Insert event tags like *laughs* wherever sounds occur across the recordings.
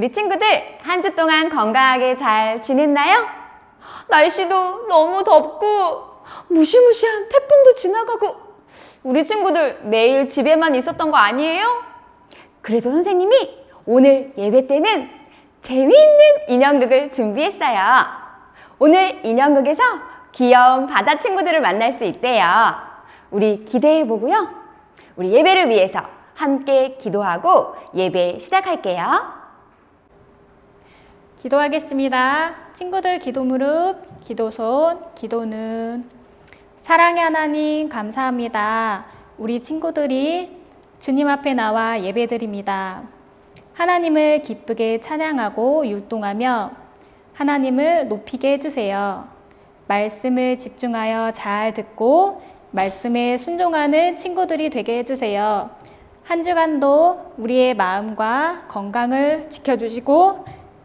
우리 친구들 한 주 동안 건강하게 잘 지냈나요? 날씨도 너무 덥고 무시무시한 태풍도 지나가고 우리 친구들 매일 집에만 있었던 거 아니에요? 그래서 선생님이 오늘 예배 때는 재미있는 인형극을 준비했어요. 오늘 인형극에서 귀여운 바다 친구들을 만날 수 있대요. 우리 기대해 보고요. 우리 예배를 위해서 함께 기도하고 예배 시작할게요. 기도하겠습니다. 친구들 기도 무릎, 기도 손, 기도 눈. 사랑의 하나님 감사합니다. 우리 친구들이 주님 앞에 나와 예배드립니다. 하나님을 기쁘게 찬양하고 율동하며 하나님을 높이게 해주세요. 말씀을 집중하여 잘 듣고 말씀에 순종하는 친구들이 되게 해주세요. 한 주간도 우리의 마음과 건강을 지켜주시고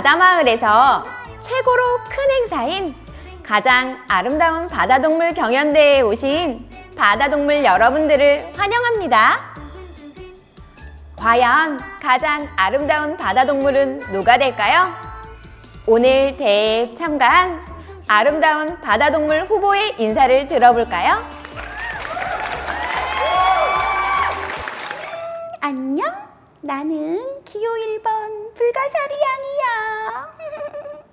바다마을에서 최고로 큰 행사인 가장 아름다운 바다동물 경연대회에 오신 바다동물 여러분들을 환영합니다. 과연 가장 아름다운 바다동물은 누가 될까요? 오늘 대회에 참가한 아름다운 바다동물 후보의 인사를 들어볼까요? 안녕? 나는 기호 1번 불가사리 양이야. *laughs*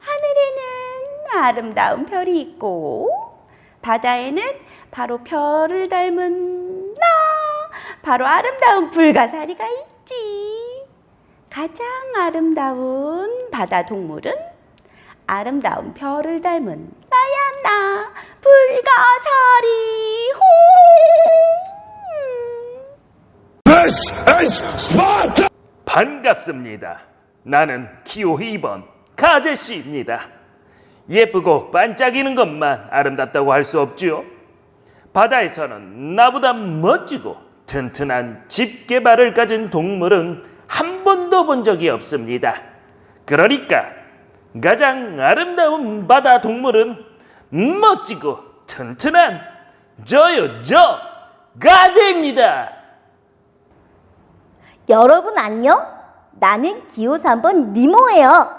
하늘에는 아름다운 별이 있고, 바다에는 바로 별을 닮은 나, 바로 아름다운 불가사리가 있지. 가장 아름다운 바다 동물은 아름다운 별을 닮은 나야, 나, 불가사리, 호! This is Sparta! 반갑습니다. 나는 기호 2번 가제씨입니다. 예쁘고 반짝이는 것만 아름답다고 할 수 없지요. 바다에서는 나보다 멋지고 튼튼한 집게발을 가진 동물은 한 번도 본 적이 없습니다. 그러니까 가장 아름다운 바다 동물은 멋지고 튼튼한 저요 저 가제입니다. 여러분 안녕? 나는 기호 3번 니모예요.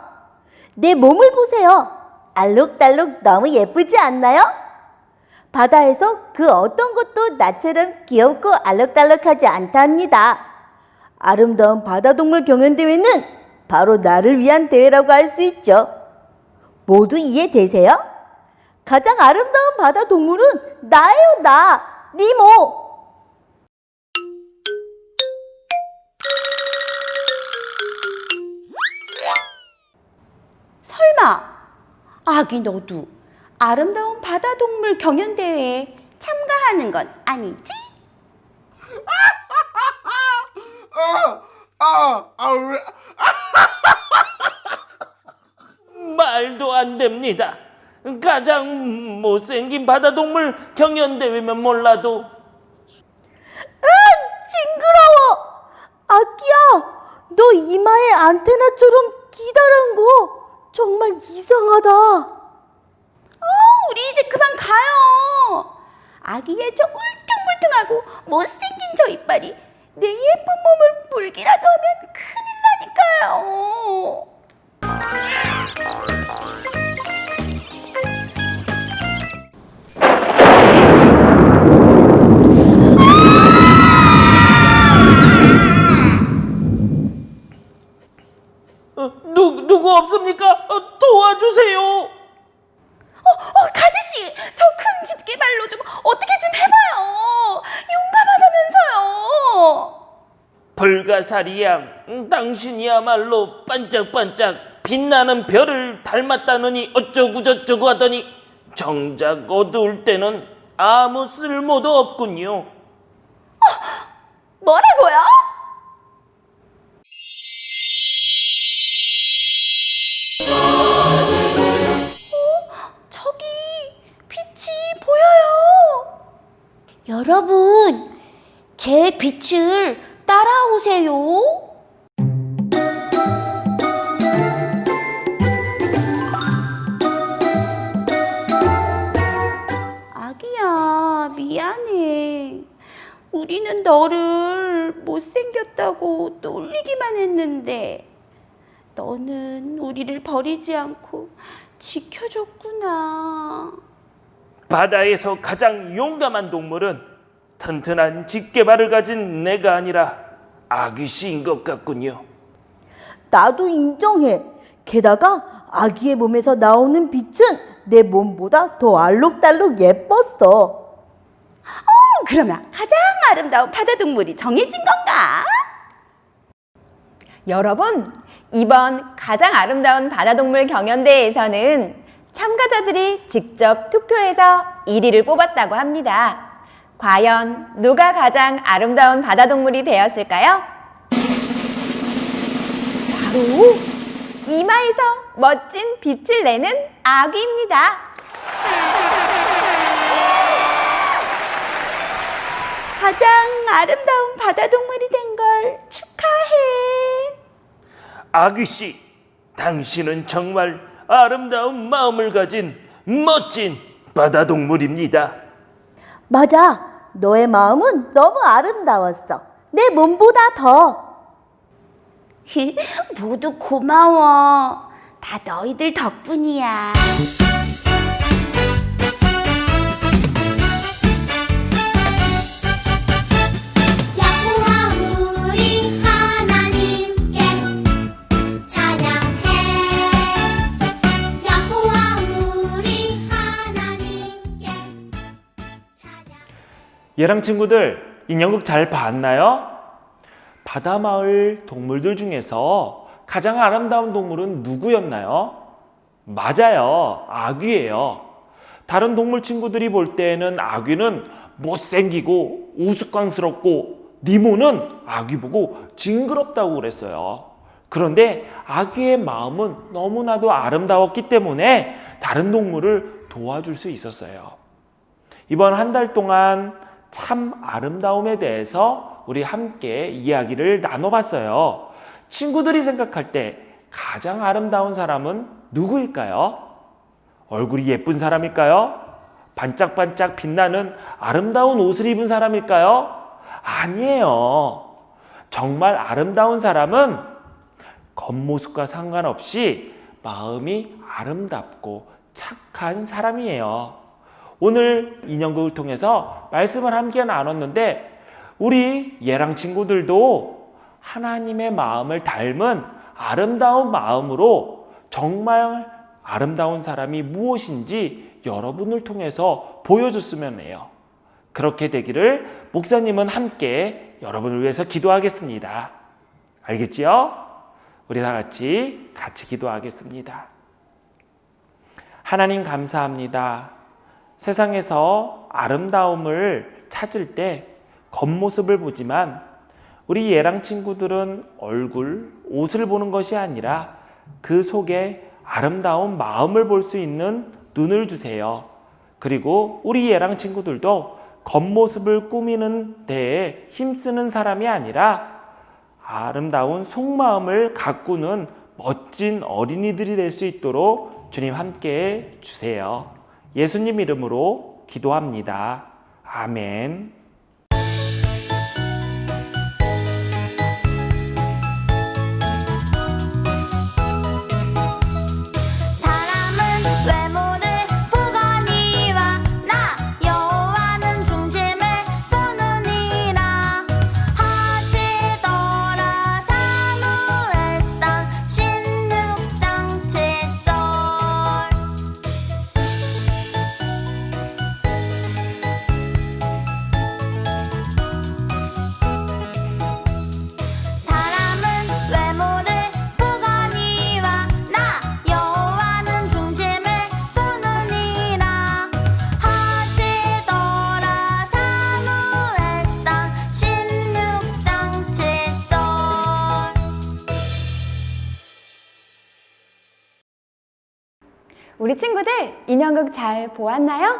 내 몸을 보세요. 알록달록 너무 예쁘지 않나요? 바다에서 그 어떤 것도 나처럼 귀엽고 알록달록하지 않답니다. 아름다운 바다동물 경연대회는 바로 나를 위한 대회라고 할 수 있죠. 모두 이해되세요? 가장 아름다운 바다 동물은 나예요, 나. 니모. 아기 너도 아름다운 바다 동물 경연 대회에 참가하는 건 아니지? *laughs* 말도 안 됩니다. 가장 못생긴 바다동물 경연대회면 몰라도 징그러워! 아기야, 너 이마에 안테나처럼 기다란 거 정말 이상하다. 어, 우리 이제 그만 가요. 아기의 저 울퉁불퉁하고 못생긴 저 이빨이 내 예쁜 몸을 물기라도 양, 음, 당신이야말로 반짝반짝 빛나는 별을 닮았다느니 어쩌구저쩌구 하더니 정작 어두울 때는 아무 쓸모도 없군요. 뭐라고요? 어? 저기 빛이 보여요. 여러분, 제 빛을 따라오세요. 아기야, 미안해. 우리는 너를 못생겼다고 놀리기만 했는데, 너는 우리를 버리지 않고 지켜줬구나. 바다에서 가장 용감한 동물은 튼튼한 집게발을 가진 내가 아니라 아귀씨인 것 같군요. 나도 인정해. 게다가 아기의 몸에서 나오는 빛은 내 몸보다 더 알록달록 예뻤어. 어, 그러면 가장 아름다운 바다 동물이 정해진 건가? 여러분, 이번 가장 아름다운 바다동물 경연대회에서는 참가자들이 직접 투표해서 1위를 뽑았다고 합니다. 과연 누가 가장 아름다운 바다 동물이 되었을까요? 바로 이마에서 멋진 빛을 내는 아기입니다. 가장 아름다운 바다 동물이 된 걸 축하해. 아귀 씨, 당신은 정말 아름다운 마음을 가진 멋진 바다 동물입니다. 맞아. 너의 마음은 너무 아름다웠어. 내 몸보다 더. *laughs* 모두 고마워. 다 너희들 덕분이야. 얘랑 친구들 인형극 잘 봤나요? 바다마을 동물들 중에서 가장 아름다운 동물은 누구였나요? 맞아요. 아귀예요. 다른 동물 친구들이 볼 때에는 아귀는 못생기고 우스꽝스럽고 니모는 아귀 보고 징그럽다고 그랬어요. 그런데 아귀의 마음은 너무나도 아름다웠기 때문에 다른 동물을 도와줄 수 있었어요. 이번 한 달 동안 참 아름다움에 대해서 우리 함께 이야기를 나눠봤어요. 친구들이 생각할 때 가장 아름다운 사람은 누구일까요? 얼굴이 예쁜 사람일까요? 반짝반짝 빛나는 아름다운 옷을 입은 사람일까요? 아니에요. 정말 아름다운 사람은 겉모습과 상관없이 마음이 아름답고 착한 사람이에요. 오늘 인형극을 통해서 말씀을 함께 나눴는데 우리 예랑 친구들도 하나님의 마음을 닮은 아름다운 마음으로 정말 아름다운 사람이 무엇인지 여러분을 통해서 보여줬으면 해요. 그렇게 되기를 목사님은 함께 여러분을 위해서 기도하겠습니다. 알겠지요? 우리 다 같이 같이 기도하겠습니다. 하나님 감사합니다. 세상에서 아름다움을 찾을 때 겉모습을 보지만 우리 예랑 친구들은 얼굴, 옷을 보는 것이 아니라 그 속에 아름다운 마음을 볼 수 있는 눈을 주세요. 그리고 우리 예랑 친구들도 겉모습을 꾸미는 데에 힘쓰는 사람이 아니라 아름다운 속마음을 가꾸는 멋진 어린이들이 될 수 있도록 주님 함께 해 주세요. 예수님 이름으로 기도합니다. 아멘. 친구들 인형극 잘 보았나요?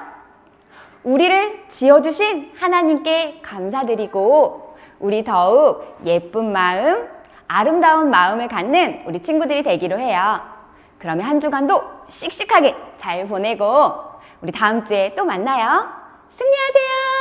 우리를 지어주신 하나님께 감사드리고 우리 더욱 예쁜 마음, 아름다운 마음을 갖는 우리 친구들이 되기로 해요. 그러면 한 주간도 씩씩하게 잘 보내고 우리 다음 주에 또 만나요. 승리하세요!